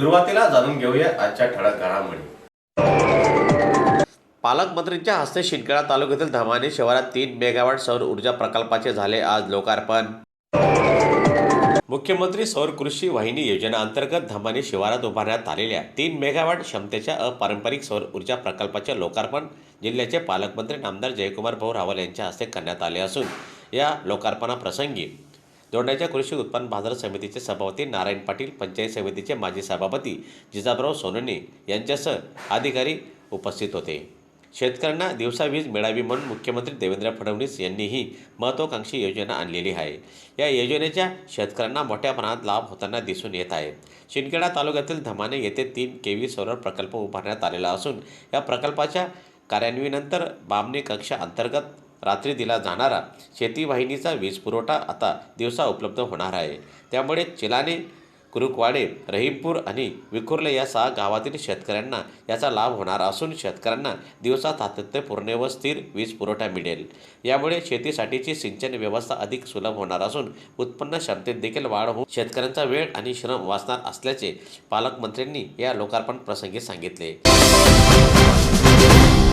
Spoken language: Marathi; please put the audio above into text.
सुरुवातीला जाणून घेऊया आजच्या ठळक घडामोडी. पालकमंत्रींच्या हस्ते शिंदखेडा तालुक्यातील धमाने शहरात तीन मेगावॅट सौर ऊर्जा प्रकल्पाचे झाले आज लोकार्पण. मुख्यमंत्री सौर कृषी वाहिनी योजना अंतर्गत धमाने शिवारात उभारण्यात आलेल्या तीन मेगावॅट क्षमतेच्या अपारंपरिक सौर ऊर्जा प्रकल्पाचे लोकार्पण जिल्ह्याचे पालकमंत्री नामदार जयकुमार भाऊ रावल यांच्या हस्ते करण्यात आले असून या लोकार्पणाप्रसंगी दोंडाच्या कृषी उत्पन्न बाजार समितीचे सभापती नारायण पाटील पंचायत समितीचे माजी सभापती जिजाबराव सोनने यांच्यासह अधिकारी उपस्थित होते. शेतकऱ्यांना दिवसा वीज मिळावी म्हणून मुख्यमंत्री देवेंद्र फडणवीस यांनीही महत्त्वाकांक्षी योजना आणलेली आहे. या योजनेच्या शेतकऱ्यांना मोठ्या प्रमाणात लाभ होताना दिसून येत आहे. शिंदखेडा तालुक्यातील धमाने येथे तीन के व्ही सोलर प्रकल्प उभारण्यात आलेला असून या प्रकल्पाच्या कार्यान्वयीनंतर बामणी कक्षा अंतर्गत रात्री दिला जाणारा शेतीवाहिनीचा वीज पुरवठा आता दिवसा उपलब्ध होणार आहे. त्यामुळे चिलाने कुरुकवाडे रहीमपूर आणि विखुर्ले या सहा गावातील शेतकऱ्यांना याचा लाभ होणार असून शेतकऱ्यांना दिवसा सातत्यपूर्ण व स्थिर वीज पुरवठा मिळेल. यामुळे शेतीसाठीची सिंचन व्यवस्था अधिक सुलभ होणार असून उत्पन्न क्षमतेत देखील वाढ होऊन शेतकऱ्यांचा वेळ आणि श्रम वाचणार असल्याचे पालकमंत्र्यांनी या लोकार्पण प्रसंगी सांगितले.